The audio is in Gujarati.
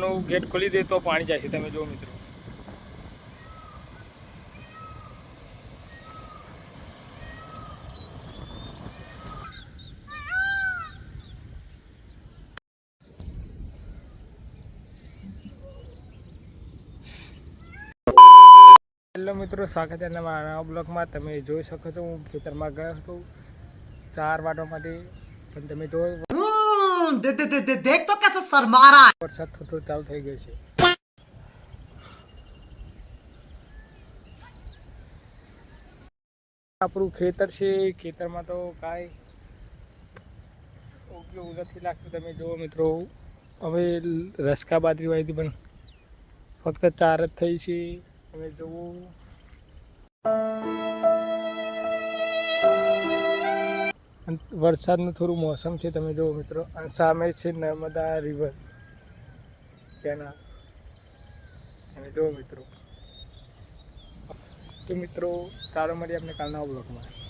નું ગેટ ખોલી દે તો પાણી જાય છે. તમે જો મિત્રો. હેલો મિત્રો, સ્વાગત છે મારા બ્લોગમાં. તમે જોઈ શકો છો, હું ખેતરમાં ગયો હતો ચાર વાટો માટે પણ તમે જો તું દેખ તો કેસે શરમારા વરસાદ થોડો ચાલુ થઈ ગયો છે. આપણું ખેતર છે, ખેતરમાં તો કાંઈ ઉપયોગ નથી લાગતો તમે જુઓ મિત્રો. હવે રસકા બાજરી વાવી પણ ફક્ત ચાર જ થઈ છે. હવે જોવું વરસાદનું થોડું મોસમ છે, તમે જુઓ મિત્રો. અને સામે છે નર્મદા રિવર. તેના અને જુઓ મિત્રો. તો મિત્રો ચાલો મળીએ આપણે કાલના બ્લોગમાં